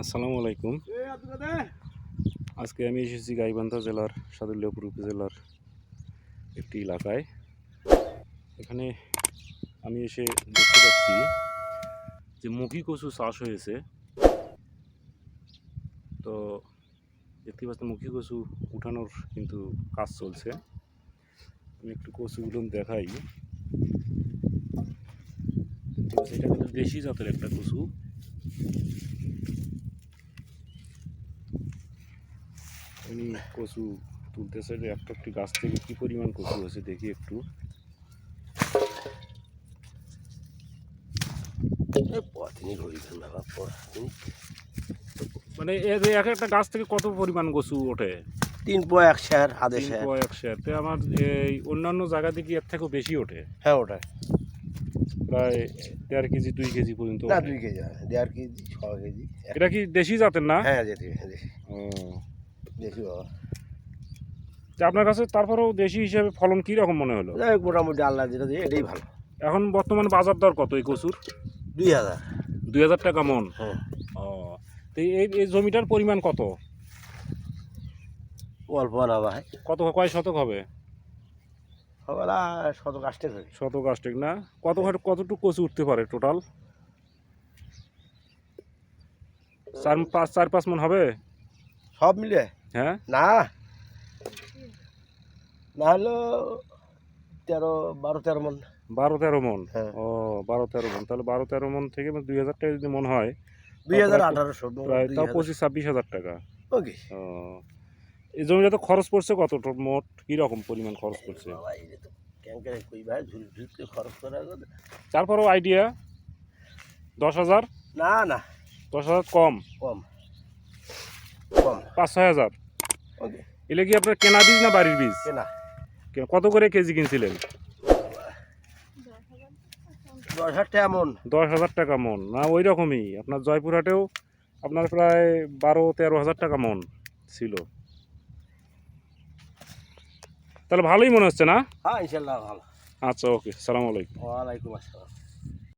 আসসালামু আলাইকুম। আজকে আমি এসেছি গাইবান্ধা জেলার সাদুল্লাপুর উপজেলার একটি এলাকায়। এখানে আমি এসে দেখতে পাচ্ছি যে মুখী কচু চাষ হয়েছে। তো দেখতে পাচ্ছি মুখী কচু উঠানোর কিন্তু কাজ চলছে। আমি একটু কচুগুলো দেখাই। এটা কিন্তু দেশি জাতের একটা কচু। উনি কচু তুলতেছে যে একটা একটি গাছ থেকে কি পরিমাণ কচু আছে দেখি একটু। মানে এর এক একটা গাছ থেকে কত পরিমাণ কচু ওঠে? তিন পো এক শেয়ার আধে শেয়ার। পয় এক শেয়ার। তো আমার এই অন্যান্য জায়গা থেকে এর থেকেও বেশি ওঠে? হ্যাঁ ওটা প্রায় দেড় কেজি দুই কেজি পর্যন্ত না দুই কেজি দেড় কেজি ছ কেজি। এটা কি দেশি জাতের না? হ্যাঁ দেখি ও। দেখি বাবা। তা আপনার কাছে তারপরেও দেশি হিসেবে ফলন কি রকম মনে হলো? যাই হোক, মোটামুটি আল্লাহ যেটা দিয়ে এটাই ভালো। এখন বর্তমান বাজার দর কত এই কচুর? দুই হাজার। দুই হাজার টাকা মন। হ্যাঁ। ও তো এই এই জমিটার পরিমাণ কত? অল্প না ভাই। কত কয় শতক হবে? সকালা শত কাষ্টে ধরি শত গাছটেক না? কত কতটুকু কচু উঠতে পারে টোটাল? চার পাঁচ চার পাঁচ মন হবে? সব মিলে হ্যাঁ? না। না হলো তেরো বারো তেরো মন। বারো তেরো মন? হ্যাঁ। ও বারো তেরো মন। তাহলে বারো তেরো মন থেকে দুই হাজার টাকা যদি মন হয় দুই হাজার আঠারোশো প্রায় তাও পঁচিশ ছাব্বিশ হাজার টাকা। ওকে। ও। এই জমিটা তো খরচ পড়ছে কত? মোট কীরকম পরিমাণ খরচ পড়ছে? তারপরেও আইডিয়া দশ হাজার? না না। দশ হাজার কম? কম। কম। পাঁচ ছয় হাজার? এলে কি আপনার কেনা বীজ না বাড়ির বীজ? কেনা। কত করে কেজি কিনছিলেন? দশ হাজার টাকা মন। দশ হাজার টাকা মন। না ওই রকমই। আপনার জয়পুরহাটেও আপনার প্রায় বারো তেরো হাজার টাকা মন ছিল। তাহলে ভালোই মনে হচ্ছে না? হ্যাঁ ইনশাল্লাহ ভালো। আচ্ছা ওকে। সালাম আলাইকুম। ওয়ালাইকুম আসসালাম।